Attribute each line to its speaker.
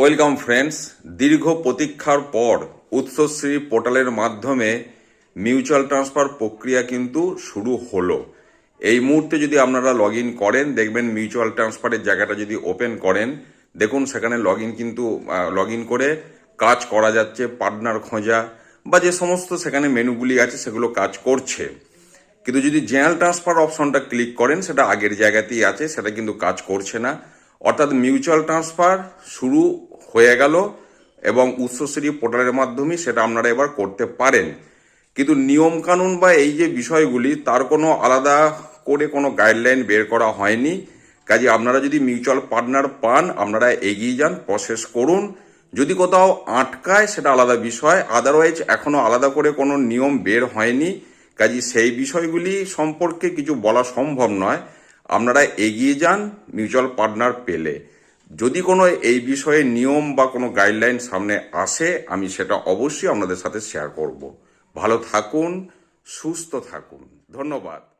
Speaker 1: Welcome friends, দীর্ঘ প্রতীক্ষার পর উৎসশ্রী পোর্টালের মাধ্যমে মিউচুয়াল ট্রান্সফার প্রক্রিয়া কিন্তু শুরু হলো। এই মুহূর্তে যদি আপনারা লগ করেন, দেখবেন মিউচুয়াল ট্রান্সফারের জায়গাটা যদি ওপেন করেন, দেখুন সেখানে লগ কিন্তু লগ করে কাজ করা যাচ্ছে, পার্টনার খোঁজা বা যে সমস্ত সেখানে মেনুগুলি আছে সেগুলো কাজ করছে। কিন্তু যদি জেনারেল ট্রান্সফার অপশনটা ক্লিক করেন, সেটা আগের জায়গাতেই আছে, সেটা কিন্তু কাজ করছে না। অর্থাৎ মিউচুয়াল ট্রান্সফার শুরু হয়ে গেল এবং উৎসশ্রী পোর্টালের মাধ্যমে সেটা আপনারা এবার করতে পারেন। কিন্তু নিয়ম কানুন বা এই যে বিষয়গুলি, তার কোনো আলাদা করে কোনো গাইডলাইন বের করা হয়নি। কাজে আপনারা যদি মিউচুয়াল পার্টনার পান, আপনারা এগিয়ে যান প্রসেস করুন। যদি কোথাও আটকায়, সেটা আলাদা বিষয়। আদারওয়াইজ এখনও আলাদা করে কোনো নিয়ম বের হয়নি। কাজে সেই বিষয়গুলি সম্পর্কে কিছু বলা সম্ভব নয়। আপনারা এগিয়ে যান মিউচুয়াল পার্টনার পেলে। যদি কোনো এই বিষয়ে নিয়ম বা কোনো গাইডলাইন সামনে আসে, আমি সেটা অবশ্যই আপনাদের সাথে শেয়ার করব। ভালো থাকুন, সুস্থ থাকুন। ধন্যবাদ।